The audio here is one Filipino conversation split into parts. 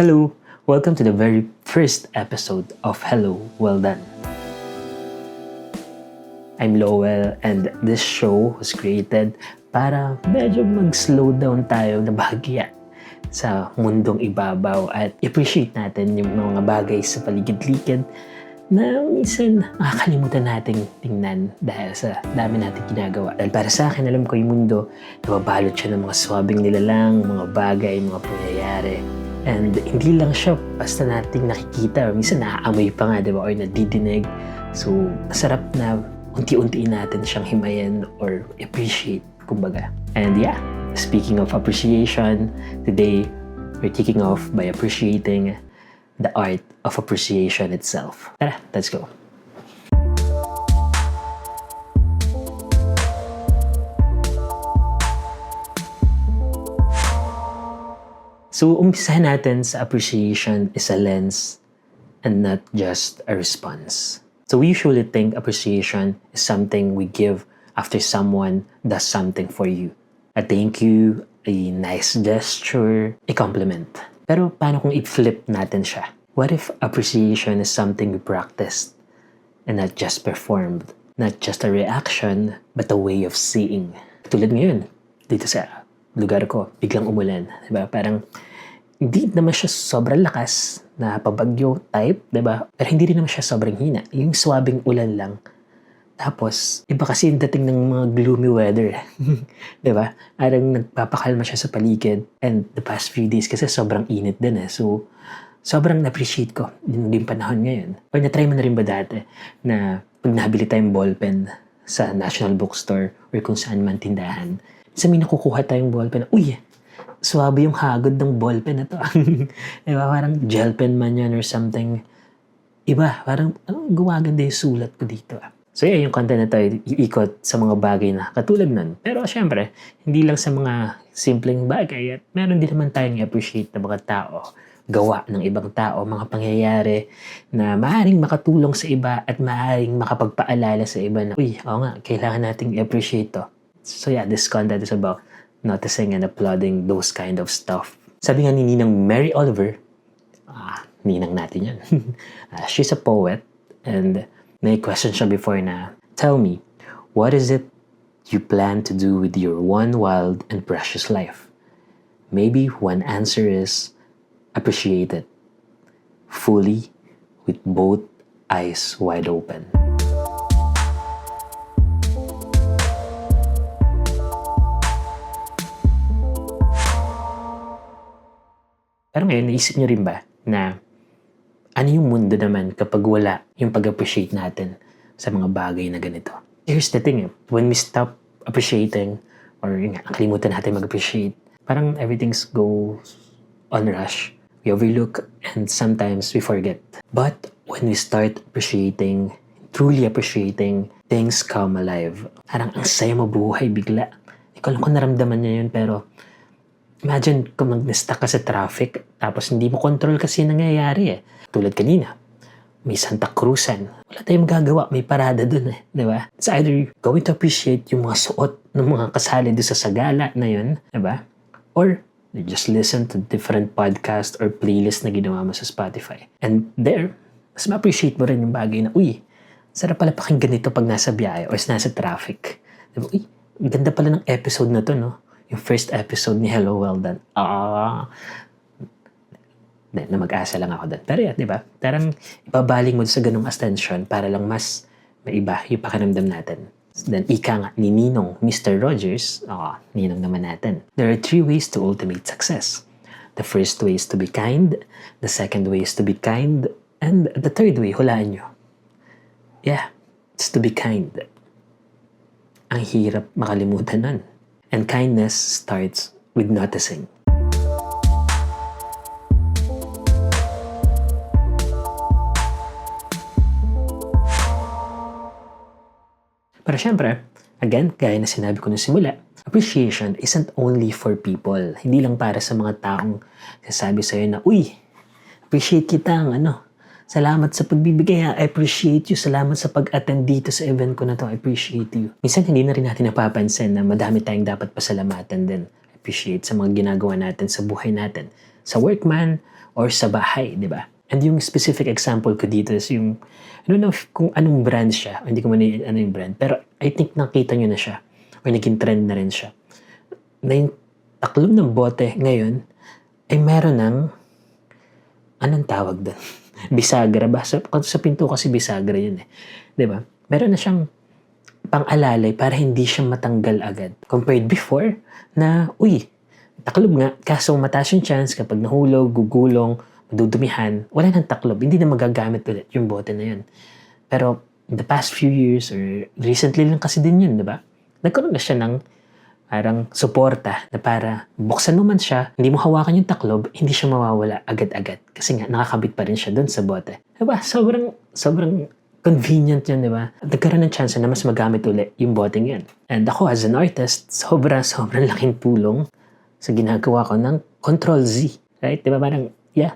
Hello, welcome to the very first episode of Hello, Well Done. I'm Lowell and this show was created para medyo mag-slow down tayo na bahagya sa mundong ibabaw at appreciate natin yung mga bagay sa paligid-likid na minsan nakakalimutan nating tingnan dahil sa dami nating ginagawa. Dahil para sa akin, alam ko yung mundo, nababalot siya ng mga swabing nilalang, mga bagay, mga pangyayari. And hindi lang siya basta nating nakikita minsan naaamoy pa nga, di ba? Or nadidinig. So, masarap na unti-untiin natin siyang himayin or appreciate, kumbaga. And yeah, speaking of appreciation, today we're kicking off by appreciating the art of appreciation itself. Tara, let's go. So, umpisahan natin sa appreciation is a lens and not just a response. So, we usually think appreciation is something we give after someone does something for you. A thank you, a nice gesture, a compliment. Pero paano kung i-flip natin siya? What if appreciation is something we practiced and not just performed? Not just a reaction, but a way of seeing. Tulad ngayon, dito sa lugar ko, biglang umulan. Diba? Parang hindi naman siya sobrang lakas na pabagyo type, ba? Pero hindi rin naman siya sobrang hina. Yung swabing ulan lang. Tapos, iba kasi yung dating ng mga gloomy weather. ba? Parang nagpapakalma siya sa paligid. And the past few days kasi sobrang init din eh. So, sobrang na-appreciate ko yung naging panahon ngayon. Or na-try mo na rin ba dati na pag nabili tayong ballpen sa National Bookstore or kung saan man tindahan, sa may nakukuha tayong ballpen, uy, swabe yung hagod ng ballpen na to. diba? Parang gel pen man yan or something. Iba, parang oh, gumaganda yung sulat ko dito. ah. So yeah, yung content na to, iikot sa mga bagay na katulad nun. Pero syempre, hindi lang sa mga simpleng bagay at meron din naman tayong i-appreciate na mga tao gawa ng ibang tao, mga pangyayari na maaaring makatulong sa iba at maaaring makapagpaalala sa iba na, uy, oo nga, kailangan nating i-appreciate to. So yeah, this content is about noticing and applauding those kind of stuff. Sabi nga ni Ninang Mary Oliver, ah, ninang natin yan. Ah, she's a poet and may question siya before na, tell me, what is it you plan to do with your one wild and precious life? Maybe one answer is appreciate it fully with both eyes wide open. Pero ngayon, naisip niyo rin ba na ano yung mundo naman kapag wala yung pag-appreciate natin sa mga bagay na ganito? Here's the thing, eh, when we stop appreciating or yun nga, nakalimutan natin mag-appreciate, parang everything's goes on rush. We overlook and sometimes we forget. But when we start appreciating, truly appreciating, things come alive. Parang ang saya mabuhay bigla. Hindi ko alam kung naramdaman niya yun, pero imagine kung mag-stuck ka sa traffic, tapos hindi mo control kasi nangyayari eh. Tulad kanina, may Santa Cruzan. Wala tayong magagawa, may parada dun eh. Di ba? It's either going to appreciate yung mga suot ng mga kasali doon sa sagala na yun, di ba? Or you just listen to different podcast or playlist na ginawa mo sa Spotify. And there, mas ma-appreciate mo rin yung bagay na, uy, sarap pala pakinggan nito pag nasa biyahe or nasa traffic. Diba? Uy, ganda pala ng episode na to, no? Yung first episode ni Hello Well Done. Ah, Hindi, na mag-asa lang ako doon. Pero yan, di ba? Parang ipabaling mo sa ganung ascension para lang mas maiba yung pakiramdam natin. Then, ika nga ni Ninong Mr. Rogers, oh, Ninong naman natin. There are three ways to ultimate success. The first way is to be kind. The second way is to be kind. And the third way, hulaan nyo. Yeah, it's to be kind. Ang hirap makalimutan nun. And kindness starts with noticing. Pero syempre, again, gaya na sinabi ko nung simula, appreciation isn't only for people. Hindi lang para sa mga taong sasabi sa'yo na, Uy, appreciate kita ang ano, Salamat sa pagbibigay. I appreciate you. Salamat sa pag-attend dito sa event ko na to. I appreciate you. Minsan hindi na rin natin napapansin na madami tayong dapat pasalamatan din. Appreciate sa mga ginagawa natin sa buhay natin. Sa work man, or sa bahay, di ba? And yung specific example ko dito is yung, I don't know if, kung anong brand siya, hindi ko man ano yung brand, pero I think nakita nyo na siya, or naging trend na rin siya. Na yung taklob ng bote ngayon, ay meron ng, anong tawag doon? Bisagra ba? Sa, pinto kasi bisagra yun eh. Ba? Meron na siyang pang-alalay para hindi siya matanggal agad. Compared before, na, uy, taklob nga, kaso mataas yung chance kapag nahulog, gugulong, madudumihan, wala nang taklob, hindi na magagamit ulit yung bote na yun. Pero the past few years or recently lang kasi din yun, di ba? Nagkaroon na siya ng parang suporta na para buksan mo man siya, hindi mo hawakan yung taklob, hindi siya mawawala agad-agad. Kasi nga, nakakabit pa rin siya doon sa bote. Diba? Sobrang, sobrang convenient yun, di ba? Nagkaroon ng chance na mas magamit ulit yung boteng yun. And ako as an artist, sobra, sobrang laking tulong sa ginagawa ko ng Control Z. Right? Di ba? Parang, yeah,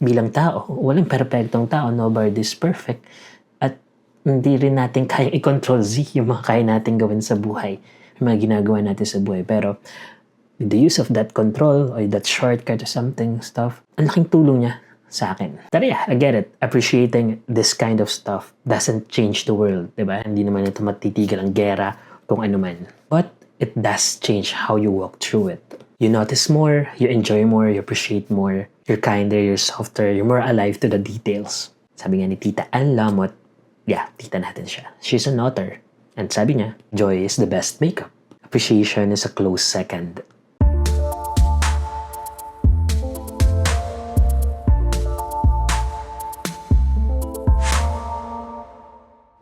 bilang tao, walang perfectong tao, nobody is perfect. At hindi rin natin kayang i-control Z yung mga kaya natin gawin sa buhay, yung mga ginagawa natin sa buhay. Pero with the use of that control or that shortcut or something stuff, ang laking tulong niya sa akin. Pero yeah, I get it. Appreciating this kind of stuff doesn't change the world, di ba? Hindi naman ito matitigil ang gera kung ano man. But it does change how you walk through it. You notice more, you enjoy more, you appreciate more, you're kinder, you're softer, you're more alive to the details. Sabi nga ni Tita Ann Lamot, yeah, tita natin siya. She's an author. And sabi niya, joy is the best makeup. Appreciation is a close second.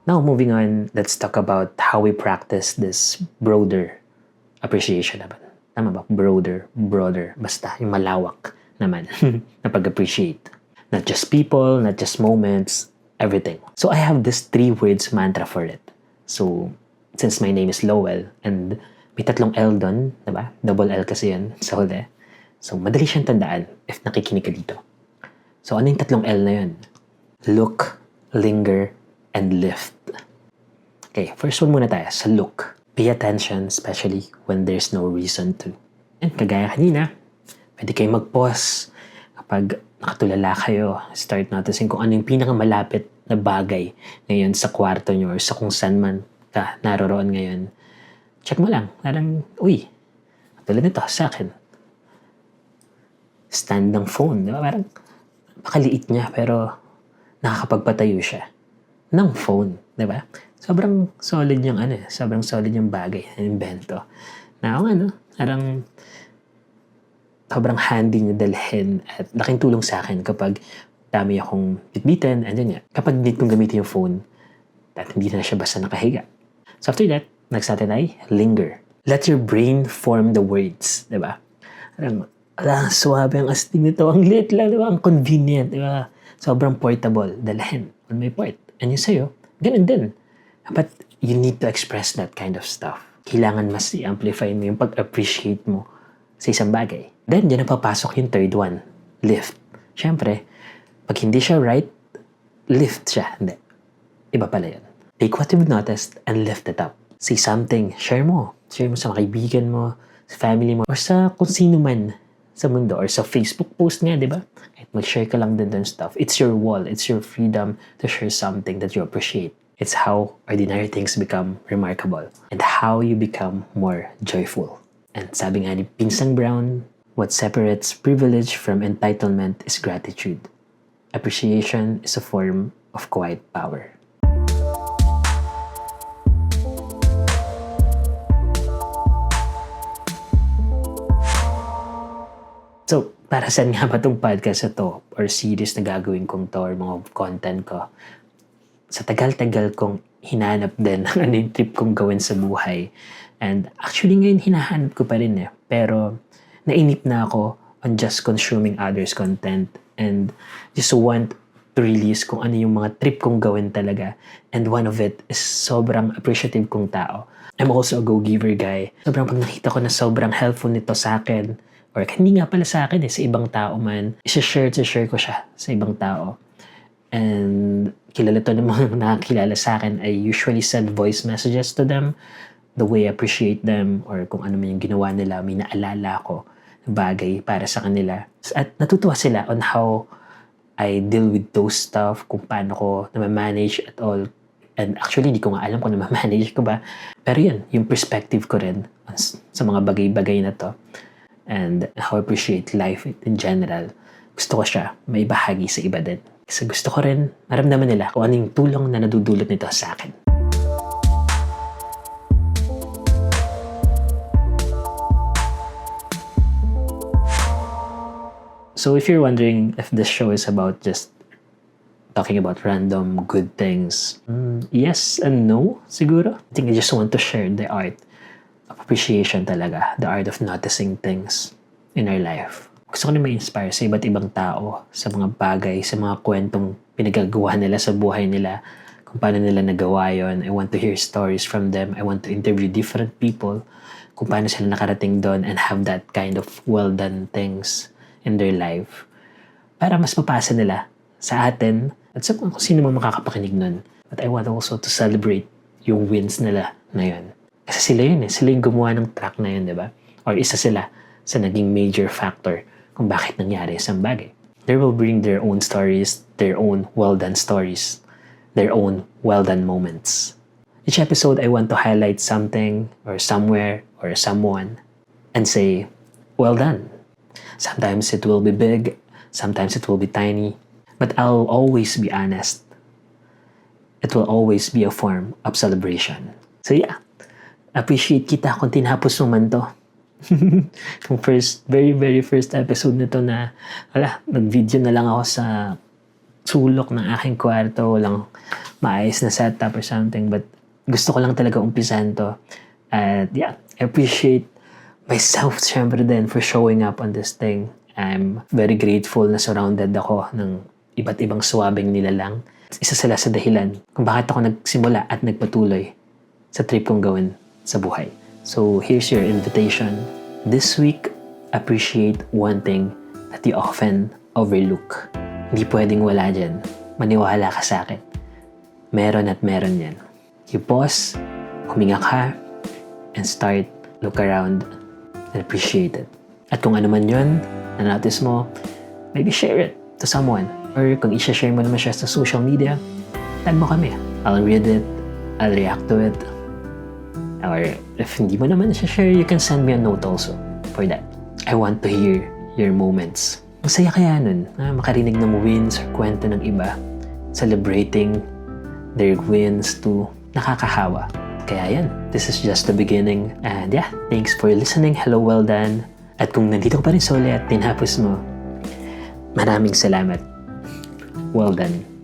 Now, moving on, let's talk about how we practice this broader appreciation naman. Tama ba? Broader, broader. Basta, yung malawak naman na pag-appreciate. Not just people, not just moments, everything. So, I have this three words mantra for it. So, since my name is Lowell, and may tatlong L doon, diba? Double L kasi yan sa huli. So, madali siyang tandaan if nakikinig ka dito. So, ano yung tatlong L na yun? Look, linger, and lift. Okay, first one muna tayo sa look. Pay attention, especially when there's no reason to. And kagaya kanina, pwede kayo mag-pause kapag nakatulala kayo. Start noticing kung ano yung pinakamalapit na bagay ngayon sa kwarto nyo or sa kung saan man ka naroroon ngayon. Check mo lang. Parang, uy, tulad nito sa akin. Stand ng phone. Di ba? Parang, pakaliit niya pero nakakapagpatayo siya ng phone, di ba? Sobrang solid yung ano, eh, sobrang solid yung bagay, yung invento. Na ako ano, parang sobrang handy niya dalhin at laking tulong sa akin kapag dami akong bitbitin and then yeah, kapag need kong gamitin yung phone at hindi na siya basta nakahiga. So after that, next natin ay linger. Let your brain form the words, di ba? Parang, ala, suwabe ang astig nito. Ang lit lang, di ba? Ang convenient, di ba? Sobrang portable. Dalhin on my part. And yung sa'yo, ganun din. But you need to express that kind of stuff. Kailangan mas i-amplify mo yung pag-appreciate mo sa isang bagay. Then, dyan na papasok yung third one. Lift. Siyempre, pag hindi siya right, lift siya. Hindi. Iba pala yun. Take what you've noticed and lift it up. Say something. Share mo. Share mo sa mga kaibigan mo, sa family mo, or sa kung sino man sa mundo, or sa Facebook post nga, di ba? Kahit mag-share ka lang din dun stuff. It's your wall. It's your freedom to share something that you appreciate. It's how ordinary things become remarkable and how you become more joyful. And sabi nga ni Pinsang Brown, what separates privilege from entitlement is gratitude. Appreciation is a form of quiet power. So, para saan nga ba itong podcast na to or series na gagawin kong to or mga content ko? Sa tagal-tagal kong hinanap din ang ano yung trip kong gawin sa buhay. And actually ngayon hinahanap ko pa rin eh. Pero nainip na ako on just consuming others' content and just want to release kung ano yung mga trip kong gawin talaga. And one of it is sobrang appreciative kong tao. I'm also a go-giver guy. Sobrang pag nakita ko na sobrang helpful nito sa akin, or hindi nga pala sa akin eh, sa ibang tao man, isa-share, share ko siya sa ibang tao. And kilala to ng mga nakakilala sa akin, I usually send voice messages to them the way I appreciate them or kung ano man yung ginawa nila, may naalala ko. Bagay para sa kanila. At natutuwa sila on how I deal with those stuff, kung paano ko na-manage at all. And actually, hindi ko nga alam kung na-manage ko ba. Pero yun, yung perspective ko rin sa mga bagay-bagay na to. And how I appreciate life in general. Gusto ko siya may bahagi sa iba din. Kasi gusto ko rin maramdaman nila kung ano yung tulong na nadudulot nito sa akin. So if you're wondering if this show is about just talking about random good things, mm, yes and no, siguro. I think I just want to share the art of appreciation talaga, the art of noticing things in our life. Gusto ko na ma-inspire sa iba't ibang tao, sa mga bagay, sa mga kwentong pinagagawa nila sa buhay nila, kung paano nila nagawa yon. I want to hear stories from them. I want to interview different people, kung paano sila nakarating doon and have that kind of well-done things in their life para mas mapasa nila sa atin at sa kung sino man makakapakinig nun. But I want also to celebrate yung wins nila na yun. Kasi sila yun eh. Sila yung gumawa ng track na yun, di ba? Or isa sila sa naging major factor kung bakit nangyari isang bagay. They will bring their own stories, their own well-done stories, their own well-done moments. Each episode, I want to highlight something or somewhere or someone and say, well done. Sometimes it will be big, sometimes it will be tiny, but I'll always be honest. It will always be a form of celebration. So yeah, appreciate kita kung tinapos mo man to. Yung first, very, very first episode nito na, wala, nag-video na lang ako sa sulok ng aking kwarto, walang maayos na setup or something, but gusto ko lang talaga umpisan to. At yeah, appreciate myself syempre din for showing up on this thing. I'm very grateful na surrounded ako ng iba't ibang swabing nila lang. Isa sila sa dahilan kung bakit ako nagsimula at nagpatuloy sa trip kong gawin sa buhay. So here's your invitation. This week, appreciate one thing that you often overlook. Hindi pwedeng wala dyan. Maniwala ka sa akin. Meron at meron yan. You pause, huminga ka, and start look around and appreciate it. At kung ano man yun, na notice mo, maybe share it to someone. Or kung i-share mo naman siya sa social media, tag mo kami. I'll read it, I'll react to it. Or if hindi mo naman share, you can send me a note also for that. I want to hear your moments. Masaya kaya nun na makarinig ng wins or kwento ng iba. Celebrating their wins to nakakahawa. Kaya yan, this is just the beginning. And yeah, thanks for listening. Hello, well done. At kung nandito ka pa rin sa uli at tinapos mo, maraming salamat. Well done.